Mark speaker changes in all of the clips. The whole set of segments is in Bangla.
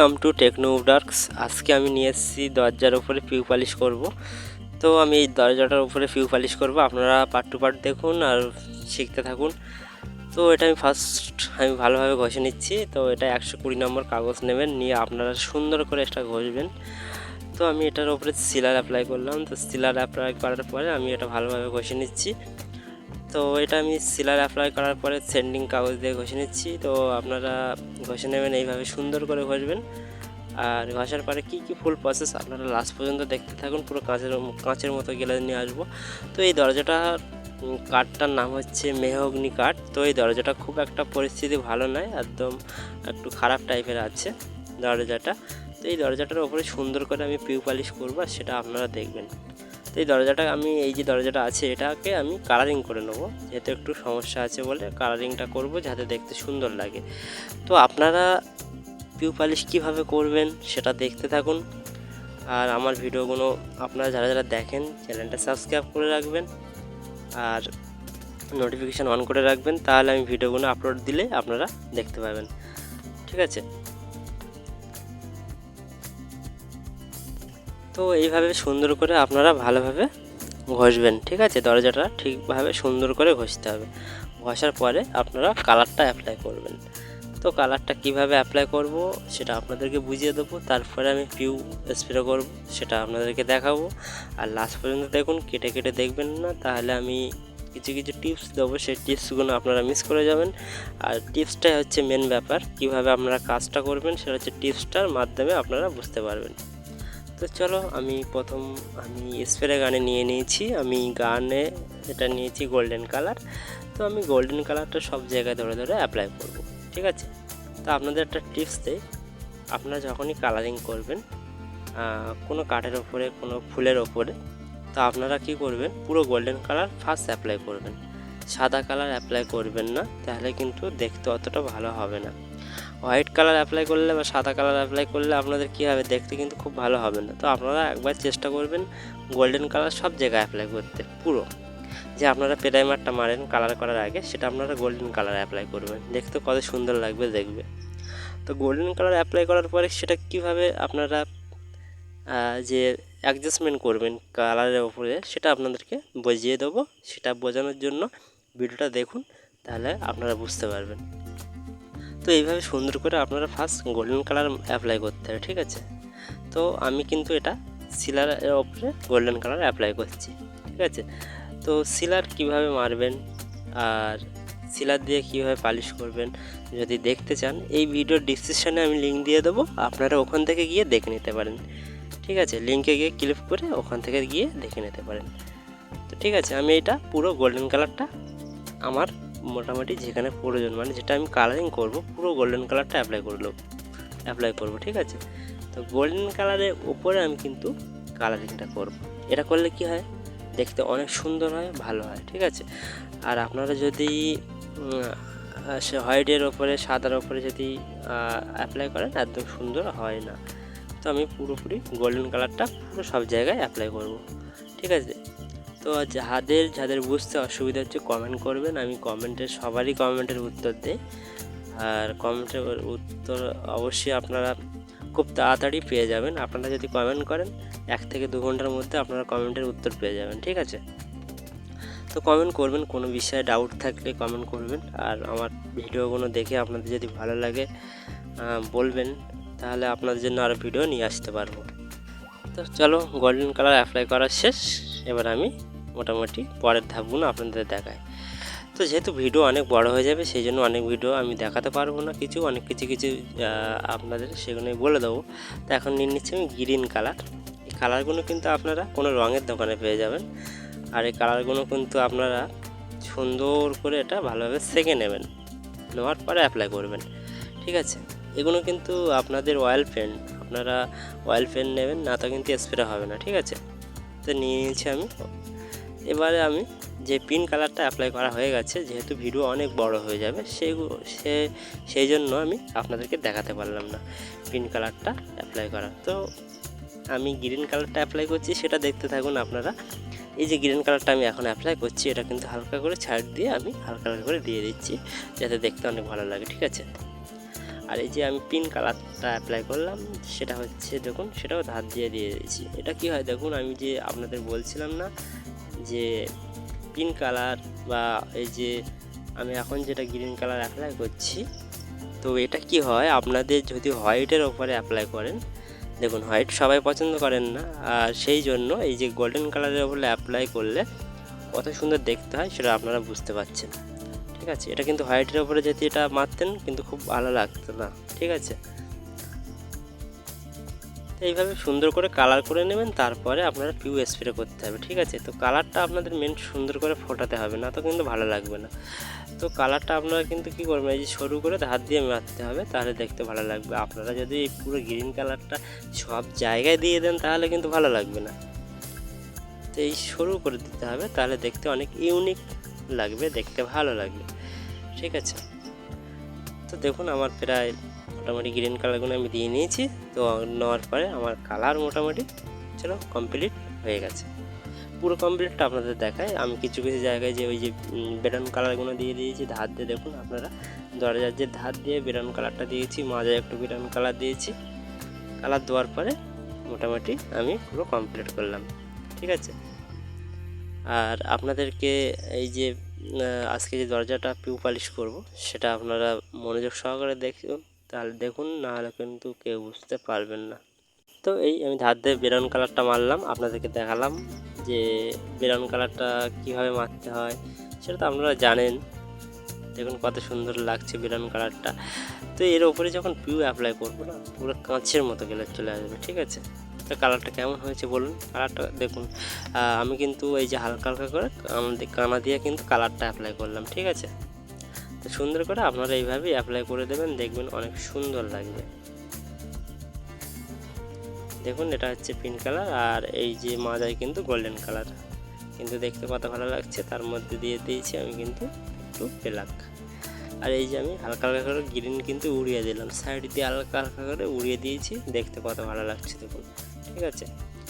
Speaker 1: ওয়েলকাম টু টেকনো উডার্কস আজকে আমি নিয়ে এসেছি দরজার উপরে পিউ পালিশ করব। তো আমি এই দরজাটার উপরে পিউ পালিশ করব। আপনারা পার্ট টু পার্ট দেখুন আর শিখতে থাকুন। তো এটা আমি ফার্স্ট আমি ভালোভাবে ঘষে নিচ্ছি। তো এটা একশো কুড়ি নম্বর কাগজ নেবেন। নিয়ে আপনারা সুন্দর করে এটা ঘষবেন। তো আমি এটার উপরে সিলার অ্যাপ্লাই করলাম। তো সিলার অ্যাপ্লাই করার পরে আমি এটা ভালোভাবে ঘষে নিচ্ছি। তো এটা আমি সিলার অ্যাপ্লাই করার পরে সেন্ডিং কাগজ দিয়ে ঘষে নিচ্ছি। তো আপনারা ঘষে নেবেন, এইভাবে সুন্দর করে ঘষবেন। আর ঘষার পরে কী কী ফুল প্রসেস আপনারা লাস্ট পর্যন্ত দেখতে থাকুন, পুরো কাঁচের কাঁচের মতো গেলে নিয়ে আসব। তো এই দরজাটার কাঠটার নাম হচ্ছে মেহগ্নি কাঠ। তো এই দরজাটা খুব একটা পরিস্থিতি ভালো নয়, একদম একটু খারাপ টাইপের আছে দরজাটা। তো এই দরজাটার ওপরে সুন্দর করে আমি পিউ পালিশ করব, আর সেটা আপনারা দেখবেন। তো এই দরজাটা, আমি এই যে দরজাটা আছে, এটাকে আমি কালারিং করে নেব। যেহেতু একটু সমস্যা আছে বলে কালারিংটা করব যাতে দেখতে সুন্দর লাগে। তো আপনারা পিউ পালিশ কীভাবে করবেন সেটা দেখতে থাকুন। আর আমার ভিডিওগুলো আপনারা যারা যারা দেখেন, চ্যানেলটা সাবস্ক্রাইব করে রাখবেন আর নোটিফিকেশান অন করে রাখবেন, তাহলে আমি ভিডিওগুলো আপলোড দিলে আপনারা দেখতে পাবেন। ঠিক আছে? তো এইভাবে সুন্দর করে আপনারা ভালোভাবে ঘষবেন, ঠিক আছে? দরজাটা ঠিকভাবে সুন্দর করে ঘষতে হবে। ঘষার পরে আপনারা কালারটা অ্যাপ্লাই করবেন। তো কালারটা কীভাবে অ্যাপ্লাই করব সেটা আপনাদেরকে বুঝিয়ে দেবো। তারপরে আমি পিউ স্প্রে করব, সেটা আপনাদেরকে দেখাবো। আর লাস্ট পর্যন্ত দেখুন, কেটে কেটে দেখবেন না, তাহলে আমি কিছু কিছু টিপস দেবো। সেই টিপসগুলো আপনারা মিস করে যাবেন। আর টিপসটাই হচ্ছে মেন ব্যাপার। কীভাবে আপনারা কাজটা করবেন, সেটা হচ্ছে টিপসটার মাধ্যমে আপনারা বুঝতে পারবেন। তো চলো, আমি প্রথম, আমি স্প্রে গানে নিয়ে নিয়েছি। আমি গানে এটা নিয়েছি গোল্ডেন কালার তো আমি গোল্ডেন কালারটা সব জায়গায় ধরে ধরে অ্যাপ্লাই করব, ঠিক আছে? তো আপনাদের একটা টিপস দেই। আপনারা যখনই কালারিং করবেন কোনো কাঠের ওপরে, কোনো ফুলের ওপরে, তো আপনারা কি করবেন? পুরো গোল্ডেন কালার ফার্স্ট অ্যাপ্লাই করবেন। সাদা কালার অ্যাপ্লাই করবেন না, তাহলে কিন্তু দেখতে অতটা ভালো হবে না। হোয়াইট কালার অ্যাপ্লাই করলে বা সাদা কালার অ্যাপ্লাই করলে আপনাদের কী হবে? দেখতে কিন্তু খুব ভালো হবে না। তো আপনারা একবার চেষ্টা করবেন গোল্ডেন কালার সব জায়গায় অ্যাপ্লাই করতে, পুরো। যে আপনারা প্রাইমারটা মারেন কালার করার আগে, সেটা আপনারা গোল্ডেন কালার অ্যাপ্লাই করবেন। দেখতে কত সুন্দর লাগবে, দেখবে। তো গোল্ডেন কালার অ্যাপ্লাই করার পরে সেটা কীভাবে আপনারা যে অ্যাডজাস্টমেন্ট করবেন কালারের ওপরে, সেটা আপনাদেরকে বুঝিয়ে দেবো। সেটা বোঝানোর জন্য ভিডিওটা দেখুন, তাহলে আপনারা বুঝতে পারবেন। তো এইভাবে সুন্দর করে আপনারা ফার্স্ট গোল্ডেন কালার অ্যাপ্লাই করতে হবে, ঠিক আছে? তো আমি কিন্তু এটা সিলারের ওপরে গোল্ডেন কালার অ্যাপ্লাই করছি, ঠিক আছে? তো সিলার কীভাবে মারবেন আর সিলার দিয়ে কীভাবে পালিশ করবেন যদি দেখতে চান, এই ভিডিওর ডিসক্রিপশানে আমি লিঙ্ক দিয়ে দেবো, আপনারা ওখান থেকে গিয়ে দেখে নিতে পারেন, ঠিক আছে? লিঙ্কে গিয়ে ক্লিক করে ওখান থেকে গিয়ে দেখে নিতে পারেন। তো ঠিক আছে, আমি এটা পুরো গোল্ডেন কালারটা আমার মোটামুটি যেখানে প্রয়োজন মানে যেটা আমি কালারিং করব, পুরো গোল্ডেন কালারটা অ্যাপ্লাই করল অ্যাপ্লাই করব, ঠিক আছে? তো গোল্ডেন কালারের উপরে আমি কিন্তু কালারিংটা করব। এটা করলে কি হয়? দেখতে অনেক সুন্দর হয়, ভালো হয়, ঠিক আছে? আর আপনারা যদি সে হোয়াইটের ওপরে সাদার ওপরে যদি অ্যাপ্লাই করেন একদম সুন্দর হয় না। তো আমি পুরোপুরি গোল্ডেন কালারটা পুরো সব জায়গায় অ্যাপ্লাই করব, ঠিক আছে? তো যাদের যাদের বুঝতে অসুবিধা হচ্ছে কমেন্ট করবেন। আমি কমেন্টের সবারই কমেন্টের উত্তর দিই। আর কমেন্টের উত্তর অবশ্যই আপনারা খুব তাড়াতাড়ি পেয়ে যাবেন। আপনারা যদি কমেন্ট করেন, এক থেকে দু ঘণ্টার মধ্যে আপনারা কমেন্টের উত্তর পেয়ে যাবেন, ঠিক আছে? তো কমেন্ট করবেন, কোনো বিষয়ে ডাউট থাকলে কমেন্ট করবেন। আর আমার ভিডিওগুলো দেখে আপনাদের যদি ভালো লাগে বলবেন, তাহলে আপনাদের জন্য আরও ভিডিও নিয়ে আসতে পারব। তো চলো গোল্ডেন কালার অ্যাপ্লাই করা শেষ। এবার আমি মোটামুটি পরের ধাপগুলো আপনাদের দেখাই। তো যেহেতু ভিডিও অনেক বড় হয়ে যাবে, সেই জন্য অনেক ভিডিও আমি দেখাতে পারব না কিছু, অনেক কিছু কিছু আপনাদের সেগুলো আমি বলে দেবো। তো এখন নিয়ে নিচ্ছি আমি গ্রিন কালার। এই কালারগুলো কিন্তু আপনারা কোনো রঙের দোকানে পেয়ে যাবেন। আর এই কালারগুলো কিন্তু আপনারা সুন্দর করে এটা ভালোভাবে সেঁকে নেবেন। নেওয়ার পরে অ্যাপ্লাই করবেন। ঠিক আছে? এগুলো কিন্তু আপনাদের অয়েল পেন্ট আপনারা অয়েল পেন্ট নেবেন, না তো কিন্তু স্প্রে হবে না। ঠিক আছে? তো নিয়ে নিয়েছি আমি। এবারে আমি যে পিন কালারটা অ্যাপ্লাই করা হয়ে গেছে, যেহেতু ভিডিও অনেক বড় হয়ে যাবে সেই সে, সেই জন্য আমি আপনাদেরকে দেখাতে পারলাম না পিন কালারটা অ্যাপ্লাই করা। তো আমি গ্রিন কালারটা অ্যাপ্লাই করছি, সেটা দেখতে থাকুন আপনারা। এই যে গ্রিন কালারটা আমি এখন অ্যাপ্লাই করছি, এটা কিন্তু হালকা করে ছাড় দিয়ে আমি হালকা হালকা করে দিয়ে দিচ্ছি, যাতে দেখতে অনেক ভালো লাগে, ঠিক আছে? আর এই যে আমি পিন কালারটা অ্যাপ্লাই করলাম, সেটা হচ্ছে দেখুন, সেটাও ধার দিয়ে দিয়ে দিয়েছি। এটা কি হয় দেখুন, আমি যে আপনাদের বলছিলাম না, যে পিন কালার বা এই যে আমি এখন যেটা গ্রিন কালার অ্যাপ্লাই করছি, তো এটা কি হয়, আপনাদের যদি হোয়াইটের ওপরে অ্যাপ্লাই করেন, দেখুন হোয়াইট সবাই পছন্দ করেন না, আর সেই জন্য এই যে গোল্ডেন কালারের ওপরে অ্যাপ্লাই করলে কত সুন্দর দেখতে হয়, সেটা আপনারা বুঝতে পারছেন। ঠিক আছে? এটা কিন্তু হোয়াইটের ওপরে যদি এটা মারতেন, কিন্তু খুব ভালো লাগতো না, ঠিক আছে? এইভাবে সুন্দর করে কালার করে নেবেন, তারপরে আপনারা পিউ স্প্রে করতে হবে, ঠিক আছে? তো কালারটা আপনাদের মেন সুন্দর করে ফোটাতে হবে, না তো কিন্তু ভালো লাগবে না। তো কালারটা আপনারা কিন্তু কী করবেন, এই যে সরু করে হাত দিয়ে মারতে হবে, তাহলে দেখতে ভালো লাগবে। আপনারা যদি এই পুরো গ্রিন কালারটা সব জায়গায় দিয়ে দেন, তাহলে কিন্তু ভালো লাগবে না। তো এই সরু করে দিতে হবে, তাহলে দেখতে অনেক ইউনিক লাগবে, দেখতে ভালো লাগবে। ঠিক আছে? তো দেখুন, আমার প্রায় মোটামুটি গ্রিন কালারগুলো আমি দিয়ে নিয়েছি। তো নেওয়ার পরে আমার কালার মোটামুটি চলো কমপ্লিট হয়ে গেছে। পুরো কমপ্লিটটা আপনাদের দেখায় আমি কিছু কিছু জায়গায় যে ওই যে বেডন কালারগুলো দিয়ে দিয়েছি, ধার দিয়ে দেখুন আপনারা। দরজার যে ধার দিয়ে বেডন কালারটা দিয়েছি, মাঝে একটু বেরন কালার দিয়েছি। কালার দেওয়ার পরে মোটামুটি আমি পুরো কমপ্লিট করলাম। ঠিক আছে? আর আপনাদেরকে এই যে আজকে যে দরজাটা পিউ পালিশ করব, সেটা আপনারা মনোযোগ সহকারে দেখুন, তাহলে দেখুন না হলে কিন্তু কেউ বুঝতে পারবেন না। তো এই আমি ধার দিয়ে বেরন কালারটা মারলাম, আপনাদেরকে দেখালাম যে বেরন কালারটা কীভাবে মারতে হয়, সেটা তো আপনারা জানেন। দেখুন কত সুন্দর লাগছে বেরন কালারটা। তো এর ওপরে যখন পিউ অ্যাপ্লাই করব না, পুরো কাঁচের মতো গেলে চলে আসবে, ঠিক আছে? তো কালারটা কেমন হয়েছে বলুন? কালারটা দেখুন আমি কিন্তু এই যে হালকা হালকা করে আমাদের কানা দিয়ে কিন্তু কালারটা অ্যাপ্লাই করলাম, ঠিক আছে? তো সুন্দর করে আপনারা এইভাবেই অ্যাপ্লাই করে দেবেন, দেখবেন অনেক সুন্দর লাগবে। দেখুন, এটা হচ্ছে পিঙ্ক কালার আর এই যে মাজায় কিন্তু গোল্ডেন কালার কিন্তু দেখতে কত ভালো লাগছে, তার মধ্যে দিয়ে দিয়েছি আমি কিন্তু একটু ব্ল্যাক আর এই যে আমি হালকা হালকা করে গ্রিন কিন্তু উড়িয়ে দিলাম সাইড দিয়ে হালকা হালকা করে উড়িয়ে দিয়েছি, দেখতে কত ভালো লাগছে, দেখুন। ঠিক আছে?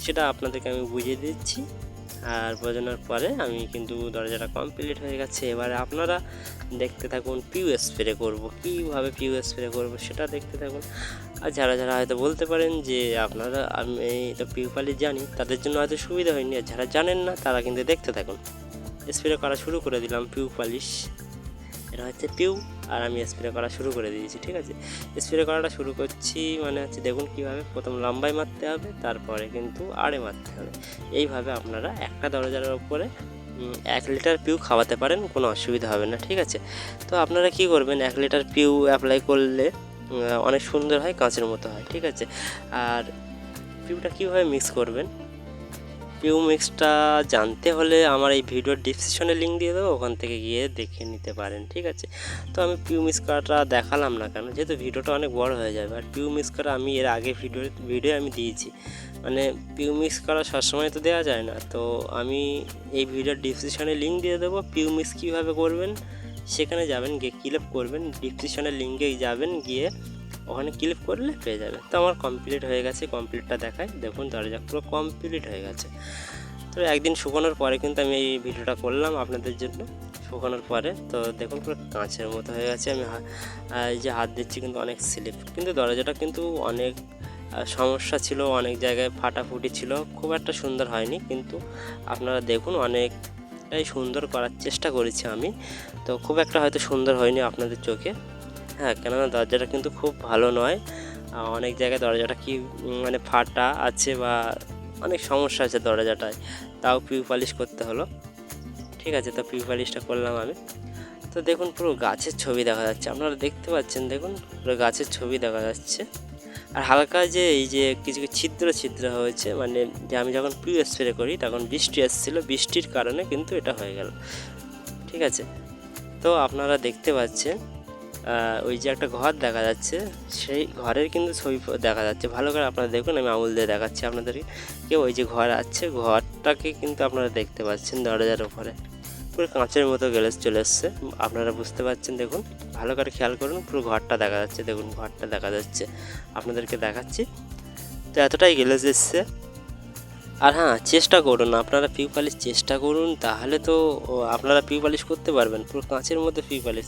Speaker 1: সেটা আপনাদেরকে আমি বুঝিয়ে দিচ্ছি। আর বোঝানোর পরে আমি কিন্তু দরজাটা কমপ্লিট হয়ে গেছে। এবারে আপনারা দেখতে থাকুন পিউ স্প্রে করব। কীভাবে পিউ স্প্রে করব সেটা দেখতে থাকুন। আর যারা যারা হয়তো বলতে পারেন যে আপনারা, আমি তো পিউ পালিশ জানি, তাদের জন্য হয়তো সুবিধা হয়নি। আর যারা জানেন না, তারা কিন্তু দেখতে থাকুন। স্প্রে করা শুরু করে দিলাম পিউ পালিশ এটা হচ্ছে পিউ আর আমি স্প্রে করা শুরু করে দিয়েছি, ঠিক আছে? স্প্রে করাটা শুরু করছি মানে হচ্ছে দেখুন কীভাবে প্রথম লম্বায় মারতে হবে, তারপরে কিন্তু আড়ে মারতে হবে। এইভাবে আপনারা একটা দরজার ওপরে এক লিটার পিউ খাওয়াতে পারেন, কোনো অসুবিধা হবে না, ঠিক আছে? তো আপনারা কি করবেন, এক লিটার পিউ অ্যাপ্লাই করলে অনেক সুন্দর হয়, কাঁচের মতো হয়, ঠিক আছে? আর পিউটা কীভাবে মিক্স করবেন পিউ মিক্সটা জানতে হলে আমার এই ভিডিওর ডিসক্রিপশনে লিঙ্ক দিয়ে দেবো, ওখান থেকে গিয়ে দেখে নিতে পারেন, ঠিক আছে? তো আমি পিউ মিক্স করাটা দেখালাম না কেন, যেহেতু ভিডিওটা অনেক বড় হয়ে যাবে, আর পিউ মিক্স করা আমি এর আগে ভিডিও ভিডিও আমি দিয়েছি। মানে পিউ মিক্স সবসময় তো দেওয়া যায় না, তো আমি এই ভিডিওর ডিসক্রিপশনে লিঙ্ক দিয়ে দেবো পিউ কীভাবে করবেন, সেখানে যাবেন, গিয়ে ক্লিক করবেন ডিসক্রিপশনের লিঙ্কে যাবেন, গিয়ে ওখানে ক্লিক করলে পেয়ে যাবে। তো আমার কমপ্লিট হয়ে গেছে কমপ্লিটটা দেখায় দেখুন, দরজা পুরো কমপ্লিট হয়ে গেছে। তো একদিন শুকানোর পরে কিন্তু আমি এই ভিডিওটা করলাম আপনাদের জন্য, শুকানোর পরে। তো দেখুন, পুরো কাঁচের মতো হয়ে গেছে। আমি এই যে হাত দিচ্ছি কিন্তু অনেক স্লিপ কিন্তু দরজাটা কিন্তু অনেক সমস্যা ছিল, অনেক জায়গায় ফাটাফুটি ছিল। খুব একটা সুন্দর হয়নি, কিন্তু আপনারা দেখুন অনেকটাই সুন্দর করার চেষ্টা করেছি আমি। তো খুব একটা হয়তো সুন্দর হয়নি আপনাদের চোখে। হ্যাঁ কেননা দরজাটা কিন্তু খুব ভালো নয়। অনেক জায়গায় দরজাটা কি মানে ফাটা আছে বা অনেক সমস্যা আছে দরজাটায়। তাও পিউ পালিশ করতে হলো। ঠিক আছে, তো পিউ পালিশটা করলাম আমি। তো দেখুন, পুরো গাছের ছবি দেখা যাচ্ছে। আপনারা দেখতে পাচ্ছেন, দেখুন, পুরো গাছের ছবি দেখা যাচ্ছে। আর হালকা যে এই যে কিছু কিছু ছিদ্র ছিদ্র হয়েছে মানে যে আমি যখন পিউ স্প্রে করি, তখন বৃষ্টি এসেছিল বৃষ্টির কারণে কিন্তু এটা হয়ে গেল। ঠিক আছে? তো আপনারা দেখতে পাচ্ছেন ওই যে একটা ঘর দেখা যাচ্ছে, সেই ঘরের কিন্তু ছবি দেখা যাচ্ছে। ভালো করে আপনারা দেখুন, আমি আঙুল দিয়ে দেখাচ্ছি আপনাদেরকে কেউ ওই যে ঘর আছে, ঘরটাকে কিন্তু আপনারা দেখতে পাচ্ছেন দরজার উপরে। পুরো কাঁচের মতো গ্যালেজ চলে এসছে। আপনারা বুঝতে পারছেন, দেখুন। ভালো করে খেয়াল করুন, পুরো ঘরটা দেখা যাচ্ছে। দেখুন, ঘরটা দেখা যাচ্ছে। আপনাদেরকে দেখাচ্ছি। তো এতটাই গ্যালেজ এসছে। আর হ্যাঁ চেষ্টা করুন, আপনারা পিউ পালিশ চেষ্টা করুন, তাহলে তো আপনারা পিউ পালিশ করতে পারবেন, পুরো কাঁচের মতো পিউ পালিশ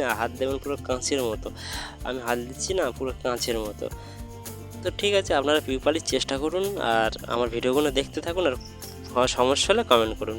Speaker 1: না হাত দেবেন পুরো কাঁচের মতো। আমি হাত দিচ্ছি না, পুরো কাঁচের মতো। তো ঠিক আছে, আপনারা পিউ পালিশ চেষ্টা করুন, আর আমার ভিডিওগুলো দেখতে থাকুন, আর সমস্যা হলে কমেন্ট করুন।